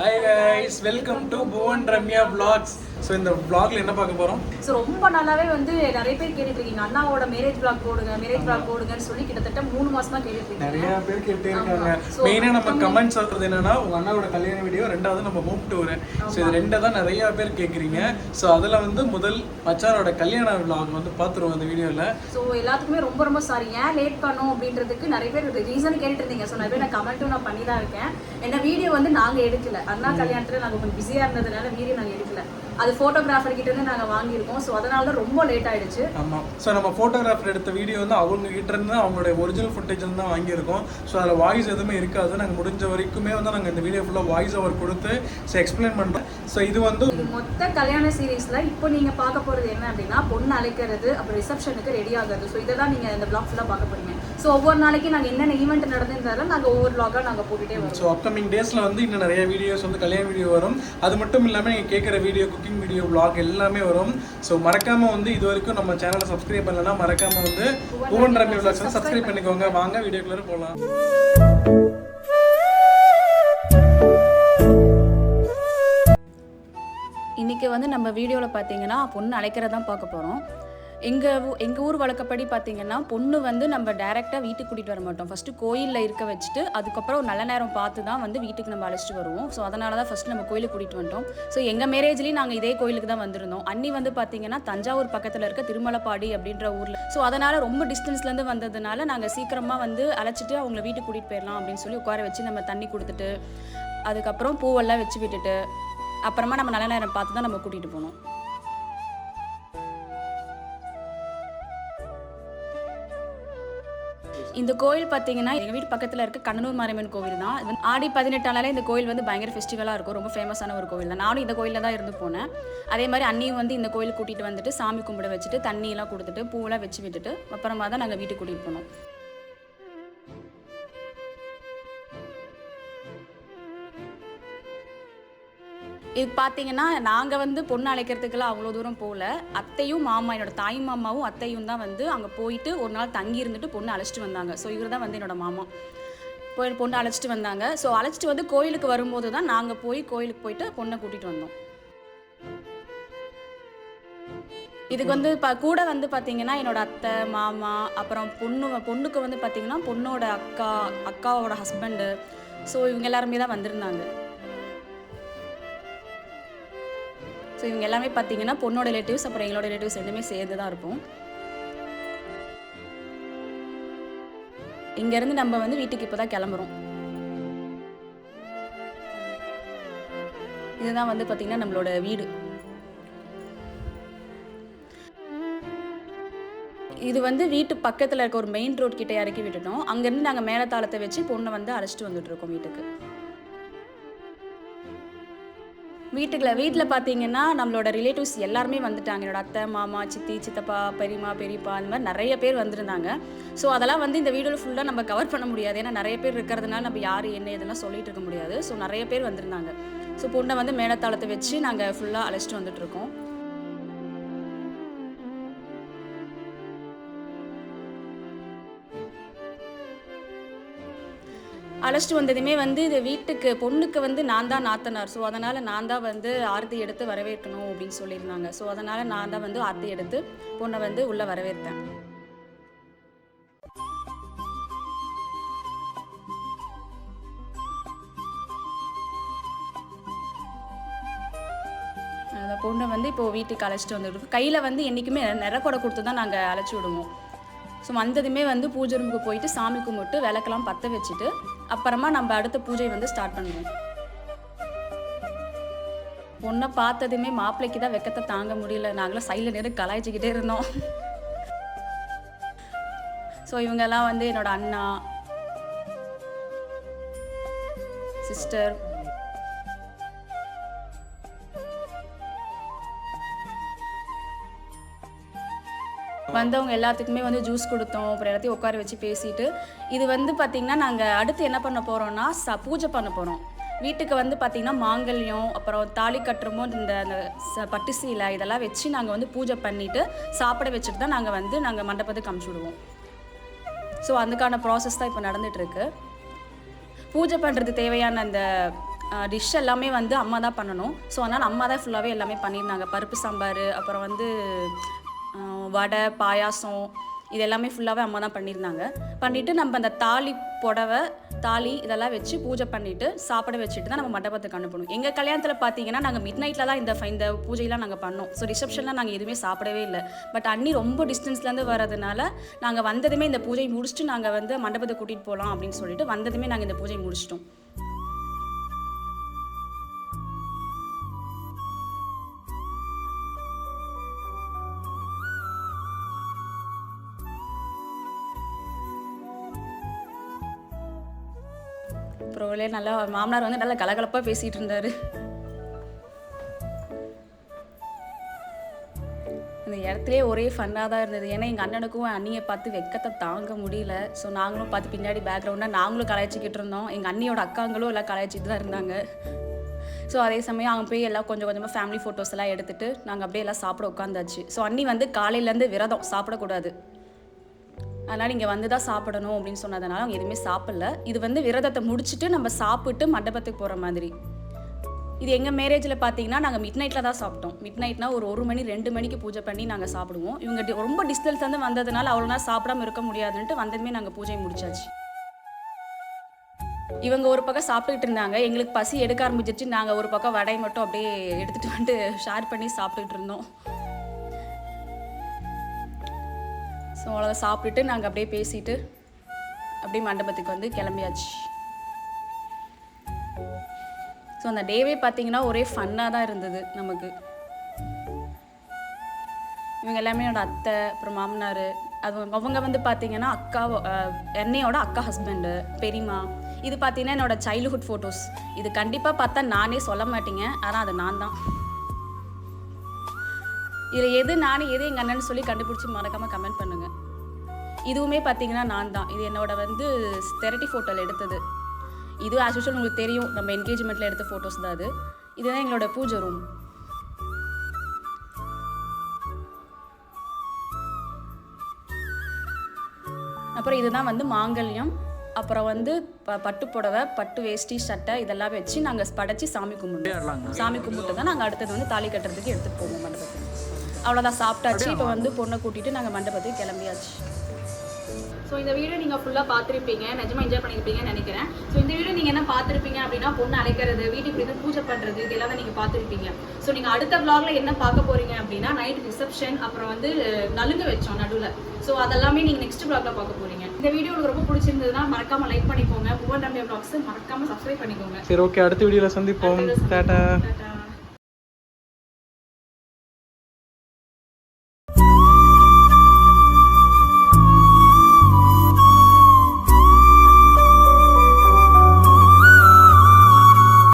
hi guys welcome to Bhuvan Ramya vlogs So இந்த vlogல என்ன பார்க்க போறோம்? ஸோ ரொம்ப நாளாவே வந்து நிறைய பேர் கேட்டுட்டு இருக்கீங்க அண்ணாவோட மேரேஜ் பிளாக் போடுங்க மேரேஜ் பிளாக் போடுங்கன்னு சொல்லி கிட்டத்தட்ட மூணு மாசமா கேட்டுட்டு இருக்கீங்க நிறைய பேர் கேட்டே இருக்காங்க. மெயினாக நம்ம கமெண்ட்ஸ் சொல்றது என்னன்னா உங்க அண்ணாவோட கல்யாண வீடியோ ரெண்டாவது நம்ம ஹோம் டூர் ஸோ இது ரெண்டை தான் நிறைய பேர் கேட்குறீங்க ஸோ அதில் வந்து முதல் மச்சானோட கல்யாண vlog வந்து பார்த்துருவோம் அந்த வீடியோவில் ஸோ எல்லாத்துக்குமே ரொம்ப ரொம்ப சாரி ஏன் லேட் பண்ணோம் அப்படின்றதுக்கு நிறைய பேர் ரீசன் கேட்டுட்டு இருந்தீங்க ஸோ நிறைய பேர் நான் கமெண்ட்டும் நான் பண்ணி தான் இருக்கேன். என்ன வீடியோ வந்து நாங்கள் எடுக்கல. அண்ணா கல்யாணத்தில் நாங்கள் கொஞ்சம் பிஸியாக இருந்ததுனால வீடியோ நாங்கள் எடுக்கல. அது ஃபோட்டோகிராஃபர் கிட்ட இருந்து நாங்கள் வாங்கியிருக்கோம். ஸோ அதனால தான் ரொம்ப லேட் ஆயிடுச்சு. ஆமாம் ஸோ நம்ம ஃபோட்டோகிராஃபர் எடுத்த வீடியோ வந்து அவங்க கிட்ட இருந்து அவங்களுடைய ஒரிஜினல் ஃபுட்டேஜ் தான் வாங்கியிருக்கோம். ஸோ அதில் வாய்ஸ் எதுவுமே இருக்காது. நாங்கள் முடிஞ்ச வரைக்குமே வந்து நாங்கள் இந்த வீடியோ ஃபுல்லாக வாய்ஸ் ஓவர் கொடுத்து ஸோ எக்ஸ்பிளைன் பண்ணுறோம் ஸோ இது வந்து இது மொத்த கல்யாண சீரீஸ்ல இப்போ நீங்க பார்க்க போறது என்ன அப்படின்னா பொண்ணு அழைக்கிறது அப்புறம் ரிசப்ஷனுக்கு ரெடி ஆகுறது. ஸோ இதெல்லாம் நீங்க இந்த பிளாக் ஃபுல்லாக பார்க்க போறீங்க. ஸோ ஒவ்வொரு நாளைக்கு நாங்க என்னென்ன ஈவெண்ட் நடந்துருந்தாலும் நாங்க ஒவ்வொரு பிளாகா நாங்க போட்டுட்டே வரோம் ஸோ அப்கமிங் டேஸில் வந்து இன்னும் நிறைய வீடியோஸ் வந்து கல்யாண வீடியோ வரும். அது மட்டும் இல்லாமல் நீங்கள் கேட்குற வீடியோ குக்கிங் வீடியோ vlog எல்லாமே வரும். ஸோ மறக்காமல் வந்து இது வரைக்கும் நம்ம சேனலை சப்ஸ்கிரைப் பண்ணலன்னா மறக்காமல் வந்து புவன் ரம்மி வந்து சப்ஸ்கிரைப் பண்ணிக்கோங்க. வாங்க வீடியோக்குள்ளே போகலாம் இன்னைக்கு வந்து நம்ம வீடியோவில் பார்த்தீங்கன்னா பொண்ணு அழைக்கிறதா பார்க்க போகிறோம் எங்கள் எங்கள் ஊர் வழக்கப்படி பார்த்திங்கன்னா பொண்ணு வந்து நம்ம டைரெக்டாக வீட்டுக்கு கூட்டிகிட்டு வர மாட்டோம். ஃபஸ்ட்டு கோயிலில் இருக்க வச்சுட்டு அதுக்கப்புறம் ஒரு நல்ல நேரம் பார்த்து தான் வந்து வீட்டுக்கு நம்ம அழைச்சிட்டு வருவோம். ஸோ அதனால தான் ஃபஸ்ட்டு நம்ம கோயிலுக்கு கூட்டிகிட்டு வந்துட்டோம். ஸோ எங்கள் மேரேஜ்லேயும் நாங்கள் இதே கோயிலுக்கு தான் வந்திருந்தோம். அன்னி வந்து பார்த்திங்கன்னா தஞ்சாவூர் பக்கத்தில் இருக்க திருமலப்பாடி அப்படின்ற ஊரில். ஸோ அதனால் ரொம்ப டிஸ்டன்ஸ்லேருந்து வந்ததுனால நாங்கள் சீக்கிரமாக வந்து அழைச்சிட்டு அவங்கள வீட்டுக்கு கூட்டிகிட்டு போயிடலாம் அப்படின்னு சொல்லி உட்கார வச்சு நம்ம தண்ணி கொடுத்துட்டு அதுக்கப்புறம் பூவெல்லாம் வச்சு விட்டுட்டு அப்புறமா நம்ம நல்ல நேரம் பார்த்து தான் நம்ம கூட்டிகிட்டு போனோம். இந்த கோயில் பார்த்தீங்கன்னா எங்கள் வீட்டு பக்கத்தில் இருக்க கண்ணனூர் மாரியம்மன் கோவில் தான். ஆடி பதினெட்டாலே இந்த கோயில் வந்து பயங்கர ஃபெஸ்டிவலாக இருக்கும். ரொம்ப ஃபேமஸான ஒரு கோவில் தான். நானும் இந்த கோயிலில் தான் இருந்து போனேன். அதே மாதிரி அண்ணியும் வந்து இந்த கோயில் கூட்டிகிட்டு வந்துட்டு சாமி கும்பிட வச்சுட்டு தண்ணியெல்லாம் கொடுத்துட்டு பூவெல்லாம் வச்சு விட்டுட்டு அப்புறமா தான் நாங்கள் வீட்டுக்கு கூட்டிகிட்டு போனோம். இது பார்த்தீங்கன்னா நாங்கள் வந்து பொண்ணு அழைக்கிறதுக்கெல்லாம் அவ்வளோ தூரம் போகல. அத்தையும் மாமா என்னோட தாய் மாமாவும் அத்தையும் தான் வந்து அங்கே போயிட்டு ஒரு நாள் தங்கி இருந்துட்டு பொண்ணு அழைச்சிட்டு வந்தாங்க. ஸோ இவர் தான் வந்து என்னோட மாமா. போய் பொண்ணு அழைச்சிட்டு வந்தாங்க. ஸோ அழைச்சிட்டு வந்து கோயிலுக்கு வரும்போது தான் நாங்கள் போய் கோயிலுக்கு போயிட்டு பொண்ணை கூட்டிகிட்டு வந்தோம். இதுக்கு வந்து ப கூட வந்து பார்த்தீங்கன்னா என்னோட அத்தை மாமா அப்புறம் பொண்ணு பொண்ணுக்கு வந்து பார்த்தீங்கன்னா பொண்ணோட அக்கா அக்காவோட ஹஸ்பண்டு ஸோ இவங்க எல்லாருமே தான் வந்திருந்தாங்க. ஸோ இவங்க எல்லாமே பார்த்தீங்கன்னா பொண்ணோட ரிலேட்டிவ்ஸ் அப்புறம் எங்களோட ரிலேட்டிவ்ஸ் ரெண்டுமே சேர்ந்து தான் இருப்போம். இங்கேருந்து நம்ம வந்து வீட்டுக்கு இப்போ தான் கிளம்புறோம். இதுதான் வந்து பார்த்தீங்கன்னா நம்மளோட வீடு. இது வந்து வீட்டு பக்கத்தில் இருக்க ஒரு மெயின் ரோட் கிட்டே இறக்கி விட்டுட்டோம். அங்கேருந்து நாங்கள் மேலத்தாளத்தை வச்சு பொண்ணை வந்து அழைச்சிட்டு வந்துட்டு இருக்கோம் வீட்டுக்கு. வீட்டுக்குள்ள வீட்டில் பார்த்தீங்கன்னா நம்மளோட ரிலேட்டிவ்ஸ் எல்லாருமே வந்துட்டாங்க. என்னோட அத்தை மாமா சித்தி சித்தப்பா பெரியம்மா பெரியப்பா அந்த மாதிரி நிறைய பேர் வந்திருந்தாங்க. ஸோ அதெல்லாம் வந்து இந்த வீடியோவில் ஃபுல்லாக நம்ம கவர் பண்ண முடியாது. ஏன்னா நிறைய பேர் இருக்கிறதுனால நம்ம யார் என்ன இதெல்லாம் சொல்லிட்டு இருக்க முடியாது. ஸோ நிறைய பேர் வந்திருந்தாங்க. ஸோ பொண்ணை வந்து மேலத்தாளத்தை வச்சு நாங்கள் ஃபுல்லாக அழைச்சிட்டு வந்துட்டு அழைச்சிட்டு வந்ததுமே வந்து இது வீட்டுக்கு பொண்ணுக்கு வந்து நான் தான் நாத்தனார். ஸோ அதனால் நான் தான் வந்து ஆர்த்தி எடுத்து வரவேற்கணும் அப்படின்னு சொல்லியிருந்தாங்க. ஸோ அதனால் நான் தான் வந்து ஆர்த்தி எடுத்து பொண்ணை வந்து உள்ளே வரவேற்றேன். அந்த பொண்ணை வந்து இப்போது வீட்டுக்கு அழைச்சிட்டு வந்துருக்கோம் கையில் வந்து என்றைக்குமே நிறக்கொடை கொடுத்து தான் நாங்கள் அழைச்சி விடுவோம். ஸோ வந்ததுமே வந்து பூஜை ரூமுக்கு போயிட்டு சாமி கும்பிட்டு விளக்கெல்லாம் பற்ற வச்சுட்டு அப்புறமா நம்ம அடுத்த பூஜை வந்து ஸ்டார்ட் பண்ணுவோம். பொண்ணை பார்த்ததுமே மாப்பிள்ளைக்கு தான் வெக்கத்தை தாங்க முடியல. நாங்களும் சைடில் நேரம் கலாய்ச்சிக்கிட்டே இருந்தோம். ஸோ இவங்கெல்லாம் வந்து என்னோட அண்ணா சிஸ்டர் வந்தவங்க எல்லாத்துக்குமே வந்து ஜூஸ் கொடுத்தோம். அப்புறம் எல்லாத்தையும் உட்கார வச்சு பேசிட்டு இது வந்து பார்த்திங்கன்னா நாங்கள் அடுத்து என்ன பண்ண போகிறோம்னா ச பூஜை பண்ண போகிறோம் வீட்டுக்கு வந்து பார்த்திங்கன்னா மாங்கல்யம் அப்புறம் தாலி கட்டுறமோ இந்த அந்த ச- பட்டு சீலை இதெல்லாம் வச்சு நாங்கள் வந்து பூஜை பண்ணிவிட்டு சாப்பிட வச்சுட்டு தான் நாங்கள் வந்து நாங்கள் மண்டபத்துக்கு அமுச்சு விடுவோம். ஸோ அதுக்கான ப்ராசஸ் தான் இப்போ நடந்துகிட்ருக்கு பூஜை பண்ணுறது தேவையான அந்த டிஷ் எல்லாமே வந்து அம்மா தான் பண்ணணும். ஸோ அதனால் அம்மா தான் ஃபுல்லாகவே எல்லாமே பண்ணியிருந்தாங்க. பருப்பு சாம்பார் அப்புறம் வந்து வடை பாயாசம் இது எல்லாமே ஃபுல்லாகவே அம்மா தான் பண்ணியிருந்தாங்க பண்ணிவிட்டு நம்ம அந்த தாலி புடவை தாலி இதெல்லாம் வச்சு பூஜை பண்ணிவிட்டு சாப்பிட வச்சுட்டு தான் நம்ம மண்டபத்துக்கு அனுப்பணும். எங்கள் கல்யாணத்தில் பார்த்தீங்கன்னா நாங்கள் மிட் நைட்டில் தான் இந்த இந்த பூஜையெல்லாம் நாங்கள் பண்ணோம். ஸோ ரிசப்ஷனில் நாங்கள் எதுவுமே சாப்பிடவே இல்லை. பட் அண்ணி ரொம்ப டிஸ்டன்ஸ்லேருந்து வரதுனால நாங்கள் வந்ததுமே இந்த பூஜை முடிச்சுட்டு நாங்கள் வந்து மண்டபத்தை கூட்டிகிட்டு போகலாம் அப்படின்னு சொல்லிட்டு வந்ததுமே நாங்கள் இந்த பூஜை முடிச்சிட்டோம். அப்புறம் நல்லா மாமனார் வந்து நல்லா கலகலப்பாக பேசிகிட்டு இருந்தார் இந்த இடத்துலயே ஒரே ஃபன்னாக தான் இருந்தது. ஏன்னா எங்கள் அண்ணனுக்கும் அண்ணியை பார்த்து வெக்கத்தை தாங்க முடியல. ஸோ நாங்களும் பார்த்து பின்னாடி பேக்ரவுண்டாக நாங்களும் கலாய்ச்சிக்கிட்டு இருந்தோம். எங்கள் அண்ணியோட அக்காங்களும் எல்லாம் கலாய்ச்சிட்டு தான் இருந்தாங்க. ஸோ அதே சமயம் அங்கே போய் எல்லாம் கொஞ்சம் கொஞ்சமாக ஃபேமிலி ஃபோட்டோஸ் எல்லாம் எடுத்துட்டு நாங்கள் அப்படியே எல்லாம் சாப்பிட உட்காந்தாச்சு ஸோ அண்ணி வந்து காலையிலேருந்து விரதம் சாப்பிடக்கூடாது. அதனால் இங்கே வந்து தான் சாப்பிடணும் அப்படின்னு சொன்னதுனால அவங்க எதுவுமே சாப்பிடல. இது வந்து விரதத்தை முடிச்சுட்டு நம்ம சாப்பிட்டு மண்டபத்துக்கு போகிற மாதிரி. இது எங்கள் மேரேஜில் பார்த்தீங்கன்னா நாங்கள் மிட் நைட்டில் தான் சாப்பிட்டோம். மிட் நைட்னா ஒரு ஒரு மணி ரெண்டு மணிக்கு பூஜை பண்ணி நாங்கள் சாப்பிடுவோம். இவங்க ரொம்ப டிஸ்டன்ஸ் வந்து வந்ததுனால அவ்வளோ நேரம் சாப்பிடாம இருக்க முடியாதுன்ட்டு வந்ததுமே நாங்கள் பூஜை முடிச்சாச்சு. இவங்க ஒரு பக்கம் சாப்பிட்டுக்கிட்டு இருந்தாங்க. எங்களுக்கு பசி எடுக்க ஆரம்பிச்சிருச்சு. நாங்கள் ஒரு பக்கம் வடை மட்டும் அப்படியே எடுத்துகிட்டு வந்துட்டு ஷேர் பண்ணி சாப்பிட்டுட்டு இருந்தோம். ஸோ அவ்வளோ சாப்பிட்டுட்டு நாங்கள் அப்படியே பேசிட்டு அப்படியே மண்டபத்துக்கு வந்து கிளம்பியாச்சு. ஸோ அந்த டேவே பார்த்தீங்கன்னா ஒரே ஃபன்னாக தான் இருந்தது நமக்கு. இவங்க எல்லாமே என்னோட அத்தை அப்புறம் மாமனார் அது அவங்க வந்து பார்த்தீங்கன்னா அக்கா என்னையோட அக்கா ஹஸ்பண்டு பெரியம்மா. இது பார்த்தீங்கன்னா என்னோட சைல்டுஹுட் ஃபோட்டோஸ் இது கண்டிப்பாக பார்த்தா நானே சொல்ல மாட்டீங்க. ஆனால் அது நான் தான் இதில் எது நானே எது எங்கள் அண்ணன் சொல்லி கண்டுபிடிச்சி மறக்காமல் கமெண்ட் பண்ணுங்கள் இதுவுமே பார்த்தீங்கன்னா நான் தான். இது என்னோட வந்து தெரட்டி ஃபோட்டோவில் எடுத்தது. இது ஆஸ் யூஷுவல் உங்களுக்கு தெரியும். நம்ம என்கேஜ்மெண்ட்டில் எடுத்த ஃபோட்டோஸ் தான் அது. இதுதான் எங்களோட பூஜை ரூம் அப்புறம் இதுதான் வந்து மாங்கல்யம். அப்புறம் வந்து ப பட்டு புடவை பட்டு வேஷ்டி சட்டை இதெல்லாம் வச்சு நாங்கள் படைச்சி சாமி கும்பிடுவோம். சாமி கும்பிட்டு தான் நாங்கள் அடுத்தது வந்து தாலி கட்டுறதுக்கு எடுத்துகிட்டு போவோம் மண்டபத்துக்கு. அவ்வளோதான் சாப்பிட்டாச்சு. இப்போ வந்து பொண்ணை கூட்டிகிட்டு நாங்கள் மண்டபத்துக்கு கிளம்பியாச்சு. ஸோ இந்த வீடியோ நீங்கள் ஃபுல்லாக பார்த்துருப்பீங்க. நிஜமாக என்ஜாய் பண்ணியிருப்பீங்கன்னு நினைக்கிறேன். ஸோ இந்த வீடியோ நீங்கள் என்ன பார்த்துருப்பீங்க அப்படின்னா பொண்ணு அழைக்கிறது வீட்டுக்கு போய் பூஜை பண்ணுறது இதெல்லாம் தான் நீங்கள் பார்த்துருப்பீங்க. ஸோ நீங்கள் அடுத்த vlogல என்ன பார்க்க போறீங்க அப்படின்னா நைட் ரிசப்ஷன் அப்புறம் வந்து நலுங்கு வச்சோம் நடுவில். ஸோ அதெல்லாமே நீங்கள் நெக்ஸ்ட் vlogல பார்க்க போறீங்க. இந்த வீடியோ உங்களுக்கு ரொம்ப பிடிச்சிருந்ததுன்னா மறக்காம லைக் பண்ணிக்கோங்க. புவன் ரம்யா vlogs மறக்காம சப்ஸ்கிரைப் பண்ணிக்கோங்க. சரி ஓகே அடுத்த வீடியோவில் சந்திப்போம். Tata tata